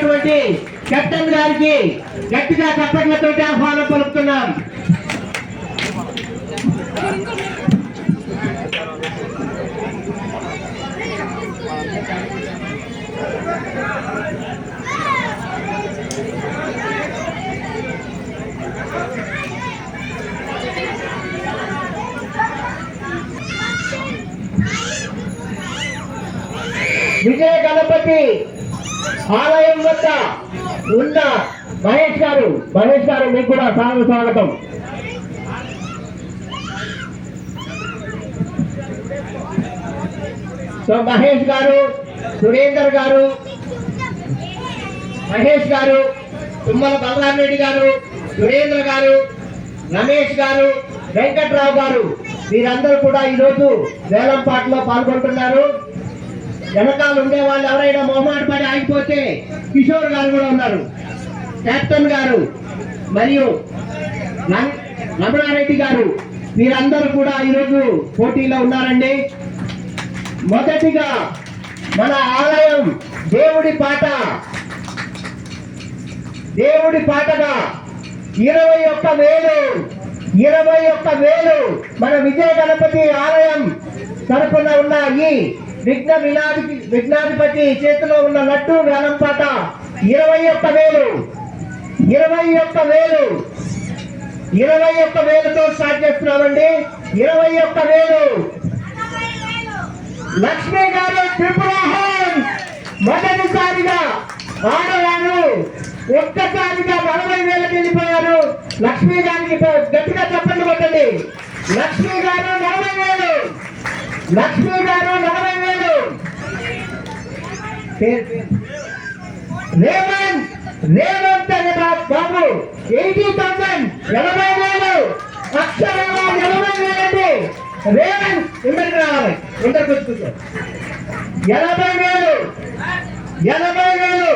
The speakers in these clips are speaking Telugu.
ఉన్నటువంటి కెప్టెన్ గారికి గట్టిగా చప్పట్లతో ఆహ్వానం పలుకుతున్నాం. విజయ గణపతి ఆలయం వద్ద ఉన్న మహేష్ గారు మహేష్ గారు మీకు కూడా సాగు స్వాగతం. సో మహేష్ గారు సురేందర్ గారు మహేష్ గారు తుమ్మల బలరాం రెడ్డి గారు సురేంద్ర గారు రమేష్ గారు వెంకట్రావు గారు వీరందరూ కూడా ఈరోజు వేలంపాటలో పాల్గొంటున్నారు. వెనకాల ఉండే వాళ్ళు ఎవరైనా మొహమాట పడి ఆగిపోతే కిషోర్ గారు కూడా ఉన్నారు. కెప్టెన్ గారు మరియు రమణారెడ్డి గారు వీరందరూ కూడా ఈరోజు పోటీలో ఉన్నారండి. మొదటిగా మన ఆలయం దేవుడి పాట దేవుడి పాటగా ఇరవై ఒక్క వేలు ఇరవై ఒక్క వేలు మన విజయ గణపతి ఆలయం తరపున ఉన్న ఈ విఘ్న వినాది విఘ్నాధిపతి చేతిలో ఉన్న నట్టు వేలం ఇరవై ఒక్క వేలు. ఇరవై ఒక్క వేలు. ఇరవై ఒక్క వేలతో స్టార్ట్ చేస్తున్నామండి. ఇరవై ఒక్క వేలు. లక్ష్మి గారు త్రిపురాహన్ మొదటిసారిగా ఆడవారు ఒక్కసారిగా నలభై వేలకు వెళ్ళిపోయారు. లక్ష్మి గారికి గట్టిగా చెప్పండి కొట్టండి. లక్ష్మి గారు నలభై వేలు. లక్ష్మి గారు నలభై వేలు. రేవంత్ రేవంత్ అనే మా బాబు ఎయిటీ థౌసండ్ ఎనభై వేలు. అక్షరంగా ఎనభై వేలండి రేవంత్ ఇద్దరికి రావాలి. ఇద్దరు కూర్చుంటారు ఎనభై వేలు. ఎనభై వేలు.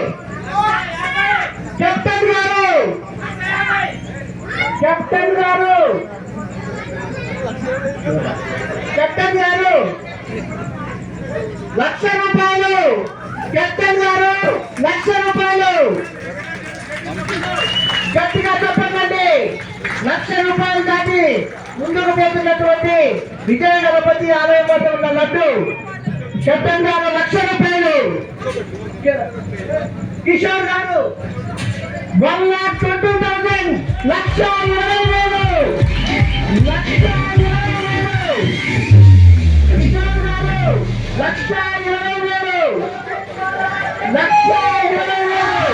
కెప్టెన్ గారు. కెప్టెన్ గారు. కెప్టెన్ గారు. లక్ష రూపాయలు కెప్టెన్ గారు లక్ష రూపాయలు. గట్టిగా చెప్పండి లక్ష రూపాయలు దాటి ముందుకు పోతున్నటువంటి విజయ గణపతి ఆలయం వద్ద ఉన్న లడ్డు. కెప్టెన్ గారు లక్ష రూపాయలు. Kishore garu one lakh twenty thousand. లక్ష ఇరవై వేలు. లక్ష ఇరవై వేలు. కిషోర్ గారు లక్ష ఈ సౌండ్కి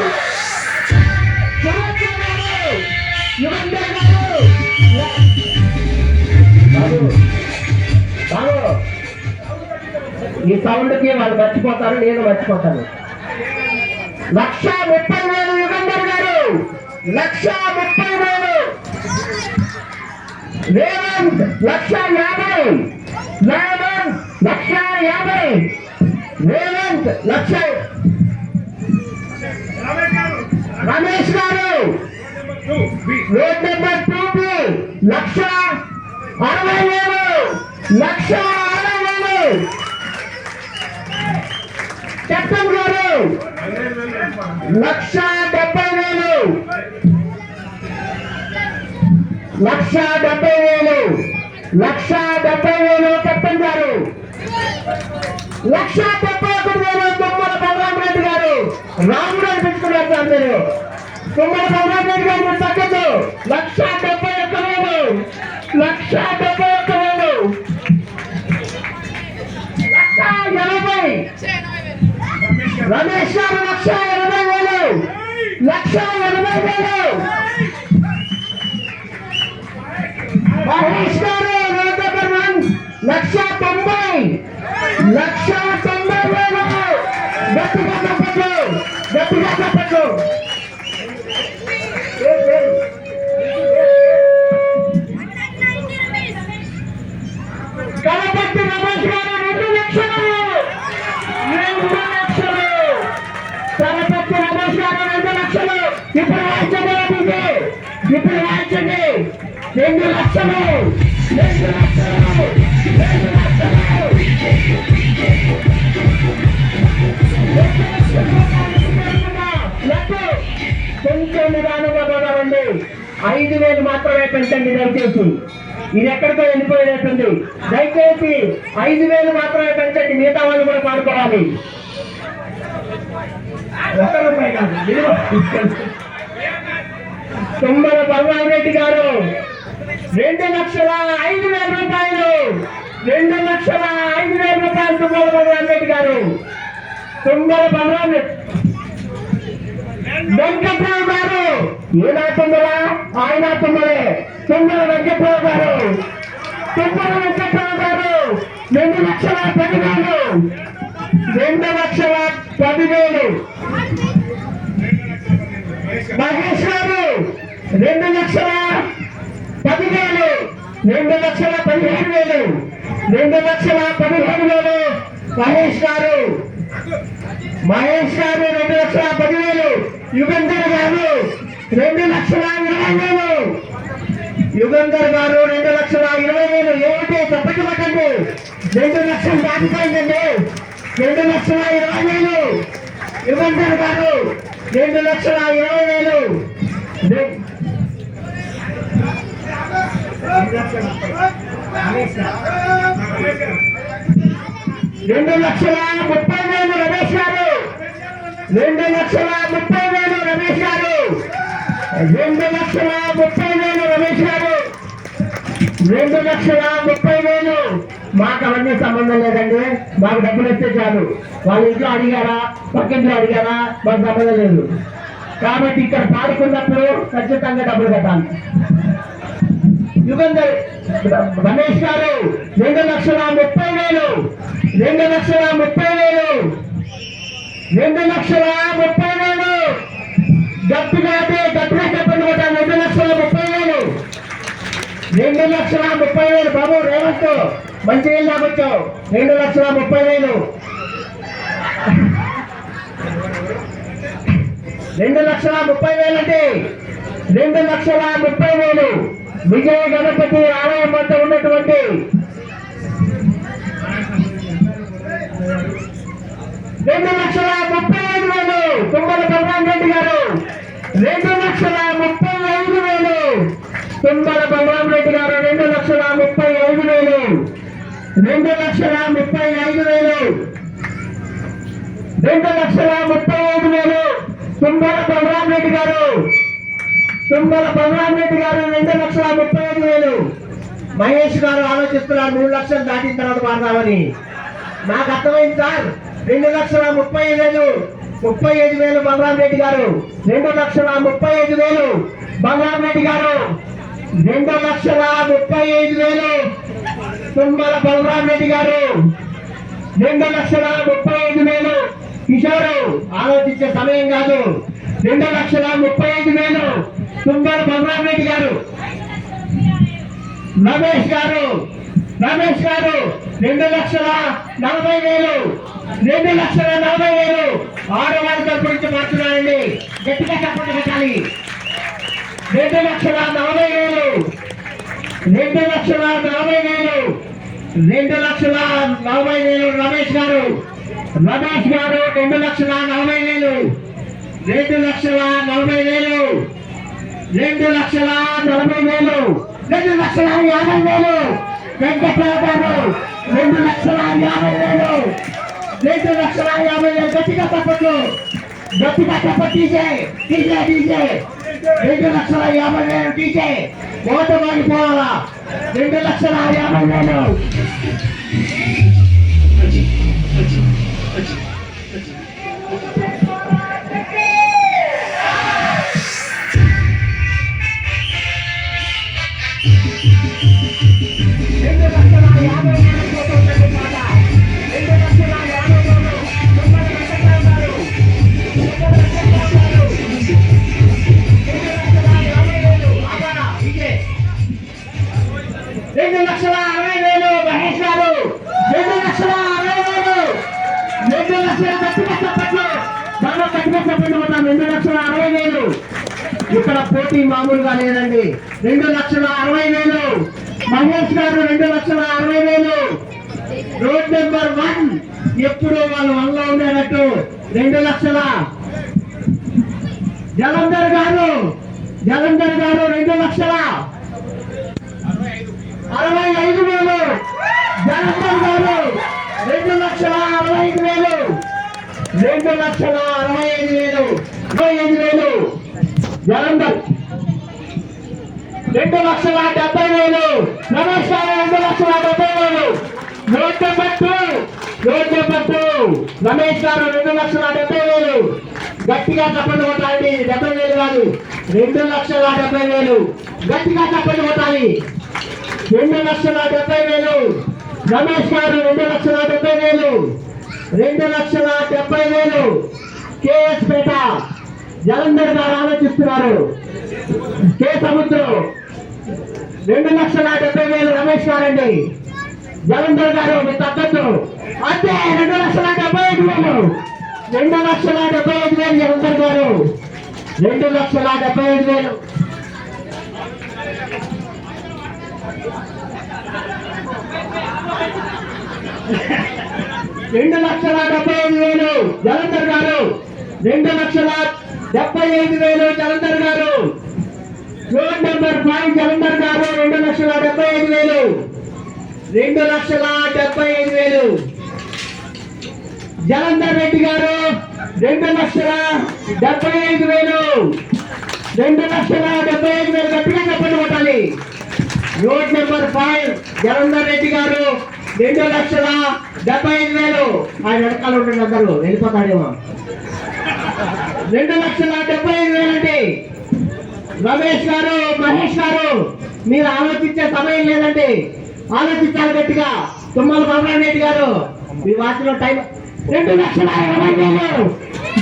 వాళ్ళు మర్చిపోతారు నేను మర్చిపోతాను. లక్ష ముప్పై వేలు యుగంధర్ గారు. లక్ష ముప్పై వేలు. రేవంత్ లక్ష యాభై. రేవంత్ లక్ష యాభై. రేవంత్ లక్ష Ramesh garu road number two B లక్ష అరవై వేలు లక్ష అరవై వేలు. కెప్టెన్ గారు లక్ష డెబ్బై వేలు. లక్ష డెబ్బై వేలు. లక్ష డెబ్బై వేలు కెప్టెన్ గారు. లక్ష డెబ్బై ఒకటి వేలు తుమ్మల బలరాం రెడ్డి గారు రాముడు అనిపించుకున్నారు అందరూ మీరు తుమ్మల బలరాం రెడ్డి గారు తగ్గదు లక్ష డెబ్బై ఒక్క వేలు లక్ష డెబ్బై ఒక్క వేలు లక్ష ఎనభై రమేష్ గారు లక్ష ఎనభై వేలు లక్ష ఎనభై వేలు మహేష్ గారు రోడ్ లక్ష తొంభై లక్ష తొంభై వేలు గట్టిగా చెప్పట్లు గట్టిగా చెప్పట్లు కనపట్టి రమేష్ గారు రెండు లక్షలు రెండు లక్షలు కనపట్టి రమేష్ గారు రెండు లక్షలు ఇప్పుడు వాయించండి ఇప్పుడు వాయించండి రెండు లక్షలు రెండు లక్షలు రెండు లక్షలు. పెంచే ఐదు వేలు మాత్రమే పెంచండి దయచేసి. ఇది ఎక్కడికో వెళ్ళిపోయినట్టుంది దయచేసి ఐదు వేలు మాత్రమే పెంచండి మిగతా వాళ్ళు కూడా పాడుకోవాలి. ఒక్క రూపాయి కాదు రెడ్డి గారు రెండు లక్షల ఐదు వేల రూపాయలు. రెండు లక్షల ఐదు వేల రూపాయలు తుమ్మల బలరాం రెడ్డి గారు. తుమ్మల బలరాం వెంకట్రావు గారు. ఏనా తుమ్మల ఆయన తుమ్మలే తుమ్మల వెంకట్రావు గారు. తుమ్మల వెంకట్రావు గారు. రెండు లక్షల పదివేలు రెండు లక్షల పదివేలు మహేష్ గారు రెండు లక్షల పదివేలు రెండు లక్షల పదిహేను వేలు రెండు లక్షల పదిహేను వేలు మహేష్ గారు మహేష్ గారు రెండు లక్షల పదివేలు యుగంధర్ గారు రెండు లక్షల ఇరవై వేలు యుగంధర్ గారు రెండు లక్షల ఇరవై వేలు ఏమిటి తప్పటి పట్టండి రెండు లక్షలు దాటిపోయిందండి రెండు లక్షల ఇరవై వేలు యుగంధర్ గారు రెండు లక్షల ఇరవై వేలు రె- రెండు లక్షల ముప్పై వేలు రమేష్ గారు. రెండు లక్షల ముప్పై వేలు రమేష్ గారు. రెండు లక్షల ముప్పై వేలు రమేష్ గారు. రెండు లక్షల ముప్పై వేలు. మాకు అవన్నీ సంబంధం లేదండి. మాకు డబ్బులు వస్తే చాలు. వాళ్ళ ఇంట్లో అడిగారా? పక్కింట్లో అడిగారా? మాకు సంబంధం లేదు. కాబట్టి ఇక్కడ పాడుకున్నప్పుడు ఖచ్చితంగా డబ్బులు కట్టాలి. యుగంధర్ రమేష్ గారు రెండు లక్షల ముప్పై వేలు రెండు లక్షల ముప్పై వేలు రెండు లక్షల ముప్పై వేలు. గట్టిగా అంటే గట్టిగా చెప్పండి కూడా రెండు లక్షల ముప్పై వేలు. రెండు లక్షల ముప్పై వేలు. బాబు రేవంత్ మంచి వేలు రాబట్టావు రెండు లక్షల ముప్పై వేలు. రెండు లక్షల ముప్పై వేలు అంటే రెండు లక్షల ముప్పై వేలు. విజయ గణపతి ఆలయం వద్ద ఉన్నటువంటి రెండు లక్షల ముప్పై ఐదు వేలు తుమ్మల బలరాం రెడ్డి గారు. రెండు లక్షల ముప్పై ఐదు వేలు తుమ్మల బలరాం రెడ్డి గారు. రెండు లక్షల ముప్పై ఐదు వేలు. రెండు లక్షల ముప్పై ఐదు వేలు. రెండు లక్షల ముప్పై ఐదు వేలు తుమ్మల బలరాం రెడ్డి గారు. తుమ్మల బలరాం రెడ్డి గారు రెండు లక్షల ముప్పై ఐదు వేలు. మహేష్ గారు ఆలోచిస్తున్నారు మూడు లక్షలు దాటిన తర్వాత మారదామని నాకు అర్థమైంది సార్ రెండు లక్షల ముప్పై వేలు. ముప్పై ఐదు వేలు బలరాం రెడ్డి గారు. రెండు లక్షల ముప్పై ఐదు వేలు బలరాం రెడ్డి గారు. రెండు లక్షల ముప్పై ఐదు వేలు తుమ్మల బలరాం రెడ్డి గారు. రెండు లక్షల ముప్పై ఐదు వేలు కిషోరు. ఆలోచించే సమయం కాదు. రెండు లక్షల ముప్పై ఐదు వేలు తుమ్మల బలరాం రెడ్డి గారు. రమేష్ గారు. రమేష్ గారు రెండు లక్షల నలభై వేలు. రెండు లక్షల నలభై వేలు. ఆడవారి తరపు నుంచి మాట్లాడండి గట్టిగా చెప్పండి పెట్టాలి. రెండు లక్షల నలభై వేలు. రెండు లక్షల నలభై వేలు. రెండు లక్షల నలభై వేలు రమేష్ గారు. రమేష్ గారు రెండు లక్షల నలభై వేలు. రెండు లక్షల నలభై వేలు. రెండు లక్షల నలభై వేలు రెండు లక్షల యాభై వేలు వెంకట్రావు రెండు లక్షల యాభై వేలు రెండు లక్షల యాభై వేలు గట్టిగా తప్పట్లు గట్టిగా తప్ప టీజే టీజే తీసే రెండు లక్షల యాభై వేలు టీజే ఓట మారిపోవాలా? రెండు లక్షల యాభై వేలు. లక్షల అరవై వేలు మహేష్ గారు. రెండు లక్షల అరవై వేలు రెండు లక్షల గట్టిగా చెప్పట్లు బాగా రెండు లక్షల అరవై వేలు ఇక్కడ పోటీ మామూలుగా లేదండి. రెండు లక్షల అరవై వేలు మహేష్ గారు రెండు లక్షల అరవై వేలు రోడ్ నెంబర్ వన్. ఎప్పుడు వాళ్ళు వన్లో ఉండేటట్టు. రెండు లక్షల. జలంధర్ గారు. జలంధర్ గారు రెండు లక్షల. అరవై ఐదు వేలు. జలంధర్ గారు రెండు లక్షల అరవై ఐదు వేలు. రెండు లక్షల అరవై ఐదు వేలు. ఇరవై ఐదు వేలు. జలంధర్. రెండు లక్షల డెబ్బై వేలు. రమేష్ గారు రెండు లక్షల డెబ్బై వేలు. నూట పట్టు నూట పట్టు రమేష్ గారు రెండు లక్షల డెబ్బై వేలు. గట్టిగా చప్పట్లు కొట్టాలి డెబ్బై వేలు కాదు. రెండు లక్షల డెబ్బై వేలు. గట్టిగా చప్పట్లు కొట్టాలి. రెండు లక్షల డెబ్బై వేలు. రమేష్ గారు రెండు లక్షల డెబ్బై వేలు. రెండు లక్షల డెబ్బై వేలు. కేఎస్ పేట జలంధర్ గారు ఆలోచిస్తున్నారు. కే సముద్రం. రెండు లక్షల డెబ్బై వేలు రమేష్ గారండి. జలంధర్ గారు మీ తగ్గద్దు. అంతే రెండు లక్షల డెబ్బై ఐదు వేలు. రెండు లక్షల డెబ్బై ఐదు వేలు జలంధర్ గారు. రెండు లక్షల డెబ్బై ఐదు వేలు. రెండు లక్షల డెబ్బై ఐదు వేలు జలంధర్ గారు. రెండు లక్షల డెబ్బై ఐదు వేలు జలంధర్ గారు. రోడ్ నెంబర్ ఫైవ్ జలంధర్ గారు రెండు లక్షల డెబ్బై ఐదు వేలు. రెండు లక్షల డెబ్బై ఐదు వేలు. జలంధర్ రెడ్డి గారు రెండు లక్షల డెబ్బై ఐదు వేలు. రెండు లక్షల డెబ్బై ఐదు వేలు గట్టిగా చెప్పండి కొట్టాలి. Road number five Jalandhar Reddy garu రెండు లక్షల డెబ్బై ఐదు వేలు. ఆయన వెనకాల ఉండండి అందరూ. వెళ్ళిపోతాడేమో. రెండు లక్షల డెబ్బై ఐదు వేలు అండి. రమేష్ గారు మహేష్ గారు మీరు ఆలోచించే సమయం లేదండి. ఆలోచించాలి గట్టిగా. తుమ్మల బలరాం రెడ్డి గారు మీ వాటిలో టైం రెండు లక్షల ఇరవై వేలు.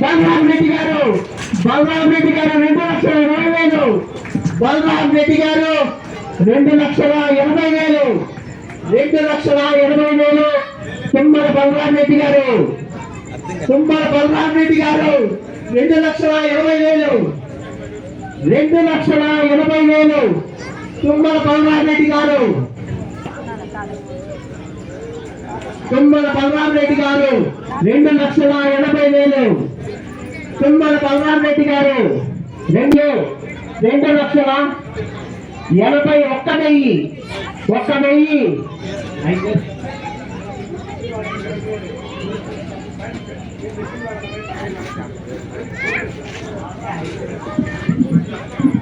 బలరాం రెడ్డి గారు బలరాం రెడ్డి గారు రెండు లక్షల ఇరవై వేలు. బలరాం రెడ్డి గారు రెండు లక్షల ఎనభై వేలు. రెండు లక్షల ఎనభై వేలు తుమ్మల బలరాం రెడ్డి గారు. తుమ్మల బలరాం రెడ్డి గారు రెండు లక్షల ఎనభై వేలు. రెండు లక్షల ఎనభై వేలు తుమ్మల బలరామరెడ్డి గారు. తుమ్మల బలరామరెడ్డి గారు రెండు లక్షల ఎనభై వేలు. తుమ్మల బలరామరెడ్డి గారు రెండు రెండు లక్షల ఎనభై ఒక్క వెయ్యి. ఒక్క వెయ్యి.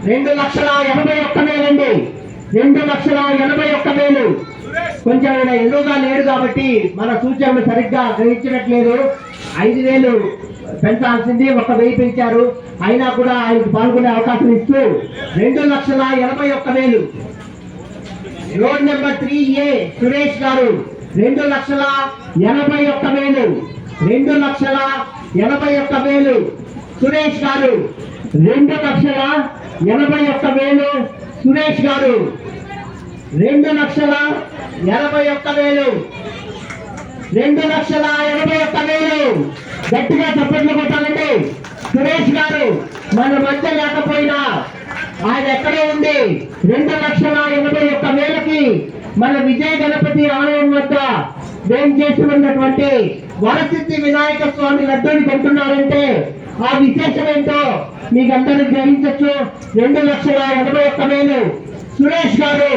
రెండు లక్షల ఎనభై ఒక్క వేలండి రెండు లక్షల ఎనభై ఒక్క వేలు. కొంచెం ఆయన ఎదురుగా లేడు కాబట్టి మన సూచనలు సరిగ్గా గ్రహించినట్లేదు. ఐదు వేలు పెంచాల్సింది ఒక వెయ్యి పెంచారు. అయినా కూడా ఆయనకు పాల్గొనే అవకాశం ఇస్తూ రెండు లక్షల ఎనభై ఒక్క వేలు. Road number three A Suresh garu. రెండు లక్షల ఎనభై ఒక్క వేలు. రెండు లక్షల ఎనభై ఒక్క వేలు. సురేష్ గారు. రెండు లక్షల ఎనభై ఒక్క వేలు. సురేష్ గారు. రెండు లక్షల ఎనభై ఒక్క వేలు. రెండు లక్షల ఎనభై ఒక్క వేలు. గట్టిగా చప్పట్లు కొట్టాలండి. సురేష్ గారు మన మధ్య లేకపోయినా ఆయన ఎక్కడే ఉంది. రెండు లక్షల ఎనభై ఒక్క వేలకి మన విజయ గణపతి ఆలయం వద్ద వేం చేసి ఉన్నటువంటి వరసిద్ధి వినాయక స్వామి లడ్డూని కొంటున్నారంటే ఆ విశేషం ఏంటో మీకు అందరూ గ్రహించచ్చు. రెండు లక్షల ఎనభై ఒక్క వేలు. సురేష్ గారు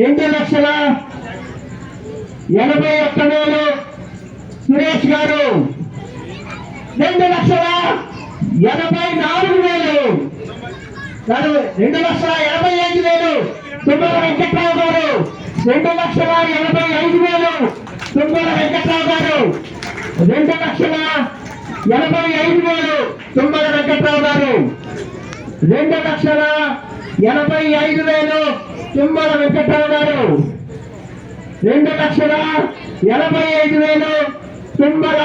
రెండు లక్షల ఎనభై ఒక్క వేలు. సురేష్ గారు రెండు లక్షల ఎనభై నాలుగు వేలు. గారు రెండు లక్షల ఎనభై ఐదు వేలు తుమ్మల వెంకట్రావు గారు. రెండు లక్షల ఎనభై ఐదు వేలు తుమ్మల వెంకట్రావు గారు. రెండు లక్షల ఎనభై ఐదు వేలు తుమ్మల వెంకట్రావు గారు. రెండు లక్షల ఎనభై ఐదు వేలు తుమ్మల వెంకట్రావు గారు. రెండు లక్షల ఎనభై ఐదు వేలు తుమ్మల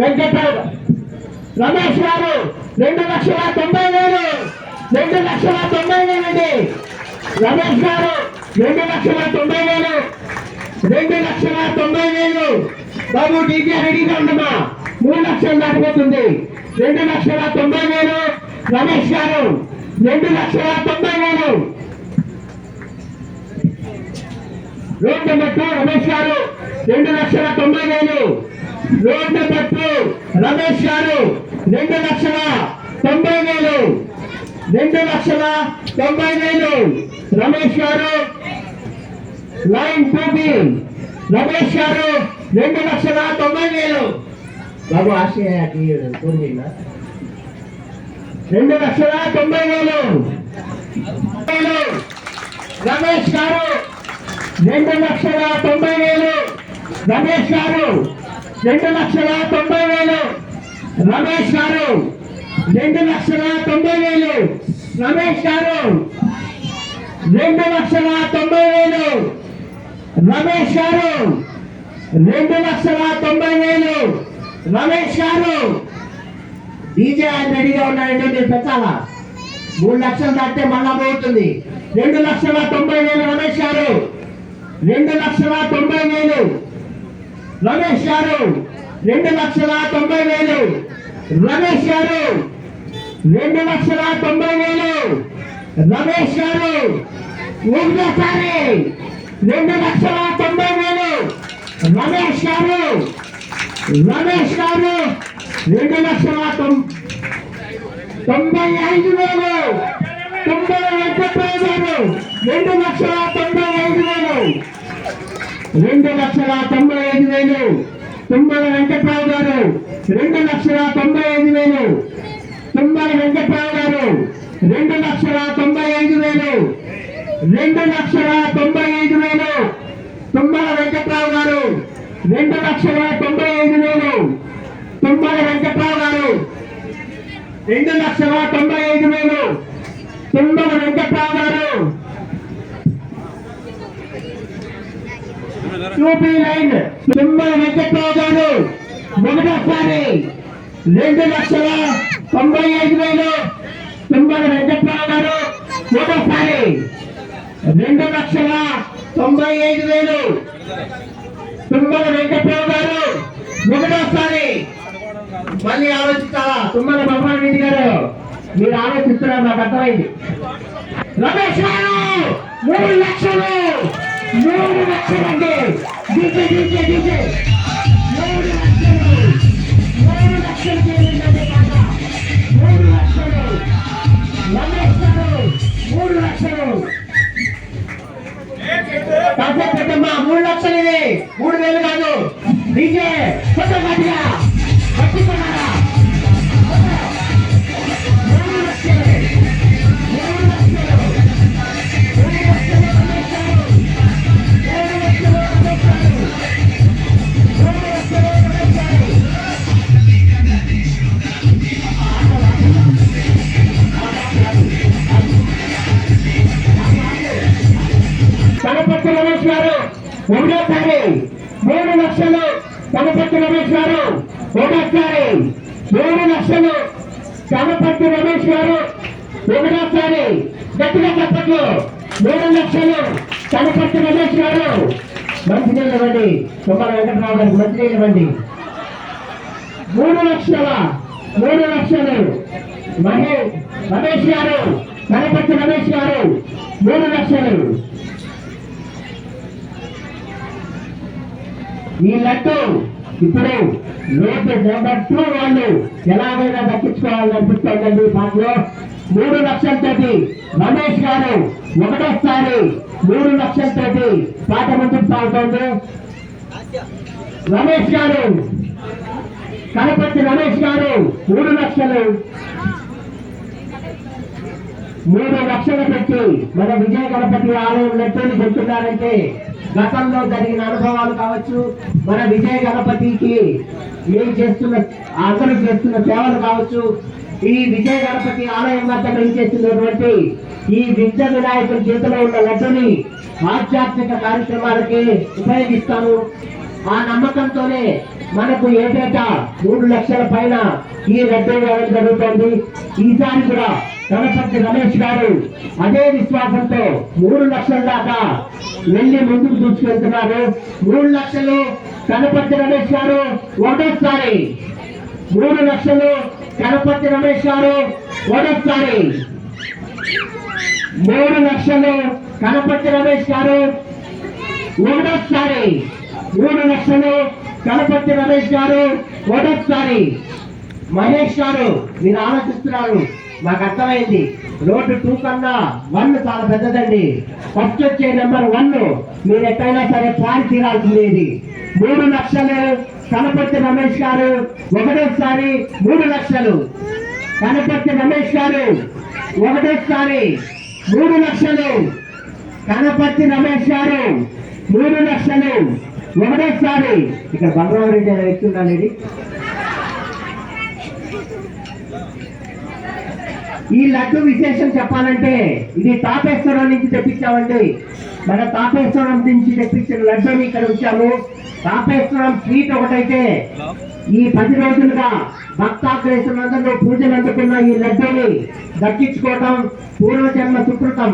వెంకట్రావు రమేష్ గారు రెండు లక్షల తొంభై వేలు రెండు లక్షల తొంభై వేలు అండి రమేష్ గారు రెండు లక్షల తొంభై వేలు. రెండు లక్షల తొంభై వేలు. బాబు డీజే రెడీగా ఉండమా మూడు లక్షలు దాటిపోతుంది. రెండు లక్షల తొంభై వేలు. రమేష్ గారు రెండు లక్షల తొంభై వేలు. రోడ్ నెంబర్ టూ రమేష్ గారు రెండు లక్షల తొంభై వేలు. రోడ్ నెంబర్ టూ రమేష్ గారు రెండు లక్షల తొంభై వేలు. రెండు లక్షల తొంభై వేలు. రమేష్ గారు లైన్ టూ రమేష్ గారు రెండు లక్షల తొంభై వేలు. బాబు ఆశయ రెండు లక్షల తొంభై వేలు వేలు. రమేష్ గారు రెండు లక్షల తొంభై వేలు. రమేష్ గారు రెండు లక్షల తొంభై వేలు. రమేష్ గారు రెండు లక్షల తొంభై వేలు. రమేష్ గారు రెండు లక్షల తొంభై వేలు. రమేష్ గారు రెండు లక్షల తొంభై వేలు. రమేష్ గారు డీజే ఆయన రెడీగా ఉన్నాడండి మీరు పెంచాలా మూడు లక్షలు దాటితే మళ్ళా పోతుంది. రెండు లక్షల తొంభై వేలు రమేష్ గారు. రెండు లక్షల తొంభై వేలు. రమేష్ గారు రెండు లక్షల తొంభై వేలు. రమేష్ గారు రెండు లక్షల తొంభై వేలు. రమేష్ గారు ఒకటోసారి రెండు లక్షల తొంభై వేలు. రమేష్ గారు రమేష్ గారు రెండు లక్షల తొంభై ఐదు వేలు. తొంభై వెంకట్రావు గారు రెండు లక్షల తొంభై ఐదు వేలు. రెండు లక్షల తొంభై ఐదు వేలు. తుమ్మల వెంకట్రావు గారు రెండు లక్షల తొంభై ఐదు వేలు. తుమ్మల వెంకట్రావు గారు రెండు లక్షల తొంభై ఐదు వేలు. రెండు లక్షల తొంభై ఐదు వేలు. తుమ్మల వెంకట్రావు గారు రెండు లక్షల తొంభై ఐదు వేలు. తుమ్మల వెంకట్రావు గారు రెండు లక్షల తొంభై ఐదు వేలు. తుమ్మల వెంకట్రావు గారు యూపీ లైన్ తుమ్మల వెంకట్రావు గారు మొదటిసారి రెండు లక్షల తొంభై ఐదు వేలు తుమ్మల వెంకట్రావు గారు ఒకటోసారి రెండు లక్షల తొంభై ఐదు వేలు తుమ్మల వెంకట్రావు గారు ఒకటోసారి మళ్ళీ ఆలోచిస్తారా తుమ్మల భగవాన్ రెడ్డి గారు మీరు ఆలోచిస్తున్నారు నాకు అర్థమైంది. రమేష్ గారు మూడు లక్షలు మూడు లక్షలు డీజే డీజే డీజే మూడు లక్షలు మూడు లక్షలు చేయండి పాట మూడు లక్షలు రమేష్ మూడు లక్షలు మూడు లక్షలు ఇది. మూడు వేలు కాదు. డీజే కొత్త ఒకటోసారి మూడు లక్షలు కనపర్తి రమేష్ గారు ఒకటోసారి మూడు లక్షలు కనపర్తి రమేష్ గారు ఒకటోసారి గట్టిగా చెప్పట్లు మూడు లక్షలు కనపర్తి రమేష్ గారు. మంచినీళ్ళు ఇవ్వండి. తుమ్మల వెంకటరావు గారికి మంచినీళ్ళు ఇవ్వండి. మూడు లక్షల మూడు లక్షలు మహేష్ రమేష్ గారు కనపర్తి రమేష్ గారు మూడు లక్షలు. ఈ లడ్డు ఇప్పుడు రేపు నెంబర్ టూ వాళ్ళు ఎలాగైనా దక్కించుకోవాలని అనిపిస్తోందండి దాంట్లో మూడు లక్షలతోటి రమేష్ గారు ఒకటోసారి మూడు లక్షలతోటి పాట ముందుకు సాగుతోంది రమేష్ గారు కనపతి రమేష్ గారు మూడు లక్షలు. మూడు లక్షలు పెట్టి మన విజయ గణపతి ఆలయం నెట్టని చెప్తున్నారంటే గతంలో జరిగిన అనుభవాలు కావచ్చు మన విజయ గణపతికి ఏం చేస్తున్న అందరూ చేస్తున్న సేవలు కావచ్చు ఈ విజయ గణపతి ఆలయం వద్ద పనిచేస్తున్నటువంటి చేస్తున్నటువంటి ఈ విద్య వినాయకుడి చేతిలో ఉన్న లడ్డుని ఆధ్యాత్మిక కార్యక్రమాలకి ఉపయోగిస్తాము. ఆ నమ్మకంతోనే మనకు ఏటేటా మూడు లక్షల పైన ఈ లడ్డు వేయడం జరుగుతోంది ఈసారి కూడా కనపర్తి రమేష్ గారు అదే విశ్వాసంతో మూడు లక్షల దాకా వెళ్ళి ముందుకు దూసుకెళ్తున్నారు మూడు లక్షలు కనపర్తి రమేష్ గారు ఒకటోసారి మూడు లక్షలు కనపర్తి రమేష్ గారు ఒకటోసారి మూడు లక్షలు కనపర్తి రమేష్ గారు ఒకటోసారి మూడు లక్షలు గణపతి రమేష్ గారు ఒకసారి మహేష్ గారు మీరు ఆలోచిస్తున్నారు. నాకు అర్థమైంది. రోడ్డు టూ కన్నా వన్ చాలా పెద్దదండి. ఫస్ట్ వచ్చే నెంబర్ వన్. మీరు ఎక్కడైనా సరే పాలు తీరాల్సింది ఇది మూడు లక్షలు కనపర్తి రమేష్ గారు ఒకటోసారి మూడు లక్షలు. కనపర్తి రమేష్ గారు ఒకటోసారి మూడు లక్షలు. కనపర్తి రమేష్ గారు మూడు లక్షలు. ఒకటోసారి ఇక్కడ బంగారం రెడ్డి అనే వ్యక్తి ఉండాలి ఈ లడ్డు విశేషం చెప్పాలంటే ఇది తాపేశ్వరం నుంచి తెప్పించామండి. మన తాపేశ్వరం నుంచి తెప్పించిన లడ్డూని ఇక్కడ ఉంచాము. తాపేశ్వరం స్వీట్ ఒకటైతే ఈ పది రోజులుగా భక్తాగ్రేసులందరూ పూజలు అందుకున్న ఈ లడ్డూని దక్కించుకోవటం పూర్వజన్మ సుకృతం.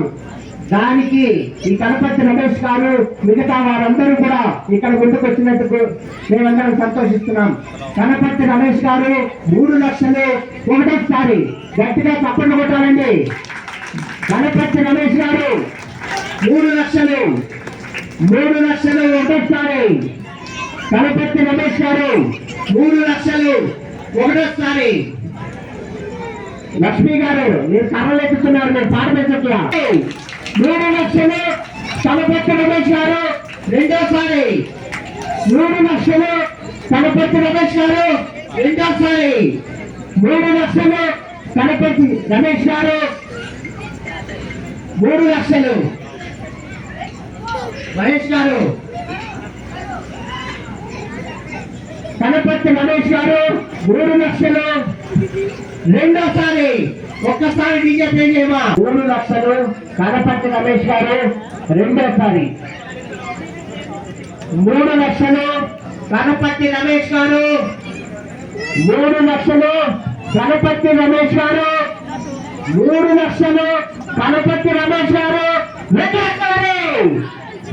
దానికి ఈ కనపర్తి రమేష్ గారు మిగతా వారందరూ కూడా ఇక్కడ ముందుకు వచ్చినందుకు మేమందరం సంతోషిస్తున్నాం. కనపర్తి రమేష్ గారు మూడు లక్షలు ఒకటోసారి గట్టిగా తప్పండి కొట్టాలండి. కనపర్తి రమేష్ గారు మూడు లక్షలు మూడు లక్షలు ఒకటోసారి కనపర్తి రమేష్ గారు మూడు లక్షలు ఒకటోసారి లక్ష్మి గారు మీరు కర్రలు ఎత్తుతున్నారు మీరు పాట పెంచట్లా మూడు లక్షలు కనపర్తి రమేష్ గారు రెండోసారి మూడు లక్షలు కనపర్తి రమేష్ గారు రెండోసారి మూడు లక్షలు కనపర్తి రమేష్ గారు మూడు లక్షలు మహేష్ గారు కనపర్తి రమేష్ గారు మూడు లక్షలు. రెండోసారి ఒక్కసారి బీజేపీ మూడు లక్షలు కనపర్తి రమేష్ గారు రెండోసారి. మూడు లక్షలు కనపర్తి రమేష్ గారు. మూడు లక్షలు కనపర్తి రమేష్ గారు. మూడు లక్షలు కనపర్తి రమేష్ గారు. రెండోసారి.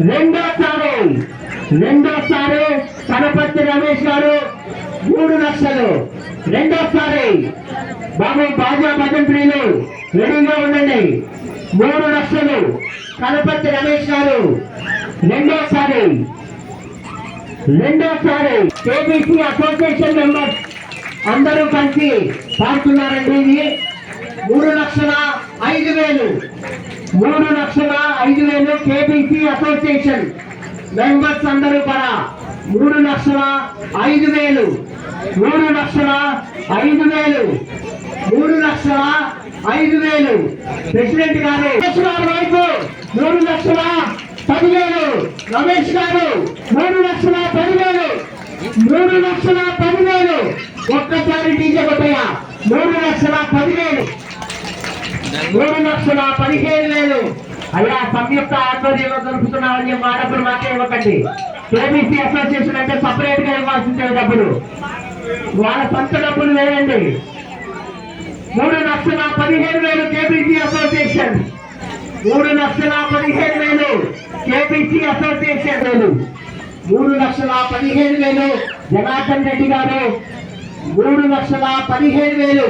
రెండోసారి. రెండోసారి కనపర్తి రమేష్ గారు. మూడు లక్షలు. రెండోసారి. బాబు బాజా ప్రియులు రెడీగా ఉండండి. మూడు లక్షలు. కనపర్తి రమేష్ గారు రెండోసారి. రెండోసారి కేబీసీ అసోసియేషన్ మెంబర్స్ అందరూ కలిసి పాడుతున్నారండి ఇది. మూడు లక్షల ఐదు వేలు. మూడు లక్షల ఐదు వేలు కేబీసీ అసోసియేషన్ మెంబర్స్ అందరూ కూడా మూడు లక్షల ఐదు వేలు. మూడు లక్షల ఐదు వేలు. మూడు లక్షల ఐదు వేలు. ప్రెసిడెంట్ గారు వైపు మూడు లక్షల పదివేలు. రమేష్ గారు మూడు లక్షల పదివేలు. మూడు లక్షల పదివేలు. ఒక్కసారి డీజే కొట్టయ్య. మూడు లక్షల పదివేలు. మూడు లక్షల పదిహేను వేలు. అయ్యా సంయుక్త ఆధ్వర్యంలో దొరుకుతున్నామని మా డబ్బులు మాకే ఇవ్వకండి. కేబీసీ అసోసియేషన్ అంటే సపరేట్గా ఇవ్వాల్సిందే డబ్బులు? వాళ్ళ సొంత డబ్బులు వేయండి. మూడు లక్షల పదిహేను వేలు కేబీసీ అసోసియేషన్ మూడు లక్షల పదిహేను వేలు కేబీసీ అసోసియేషన్ వేలు. మూడు లక్షల పదిహేను వేలు జనార్దన్ రెడ్డి గారు. మూడు లక్షల పదిహేను వేలు.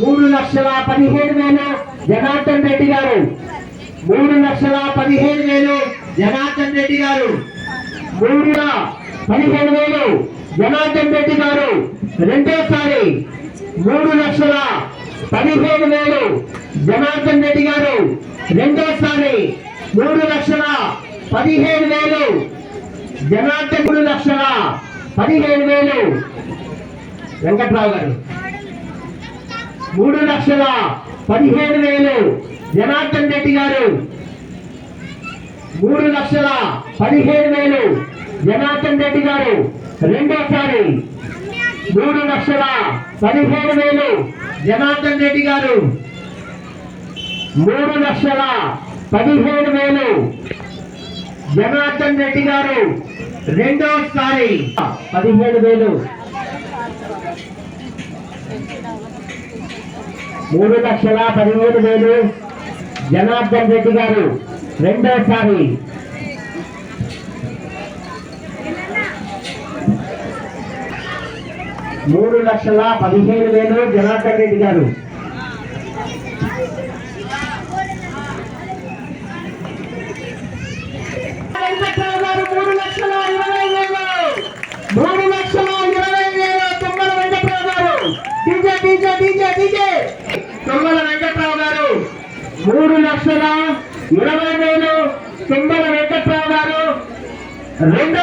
మూడు లక్షల పదిహేను వేలు జనార్దన్ రెడ్డి గారు. మూడు లక్షల పదిహేను వేలు జనార్దన్ రెడ్డి గారు. మూడు పదిహేను వేలు జనార్దన్ రెడ్డి గారు. రెండోసారి మూడు లక్షల పదిహేను వేలు జనార్దన్ రెడ్డి గారు. రెండోసారి మూడు లక్షల పదిహేను వేలు జనార్దన్ మూడు లక్షల పదిహేను వేలు. వెంకట్రావు గారు. మూడు లక్షల పదిహేను వేలు. జనార్దన్ రెడ్డి గారు మూడు లక్షల పదిహేను వేలు. జనార్దన్ రెడ్డి గారు రెండోసారి మూడు లక్షల పదిహేను వేలు. జనార్దన్ రెడ్డి గారు మూడు లక్షల పదిహేను వేలు. జనార్దన్ రెడ్డి గారు రెండోసారి పదిహేను వేలు. మూడు లక్షల పదిహేను వేలు జనార్దన్ రెడ్డి గారు రెండోసారి. మూడు లక్షల పదిహేను వేలు జనార్దన్ రెడ్డి గారు. వెంకట్రావు ఇరవై మూడు తొమ్మిది వెంకట్రావు గారు రెండో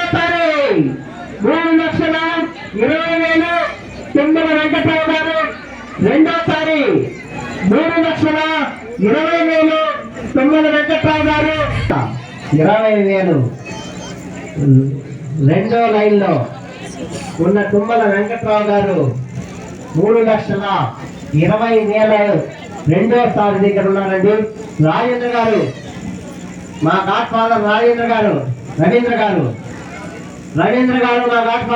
మూడు లక్షల ఇరవై వేలు. తొమ్మిది వెంకట్రావు గారు రెండో మూడు లక్షల ఇరవై వేలు. తొమ్మిది వెంకట్రావు గారు ఇరవై వేలు. రెండో లైన్లో ఉన్న తుమ్మల వెంకట్రావు గారు మూడు లక్షల ఇరవై వేల. రెండో స్థాయి దగ్గర ఉన్నారండి. రాజేంద్ర గారు మా గాడ్ ఫాదర్ రాజేంద్ర గారు రవీంద్ర గారు. రవీంద్ర గారు మా గాడ్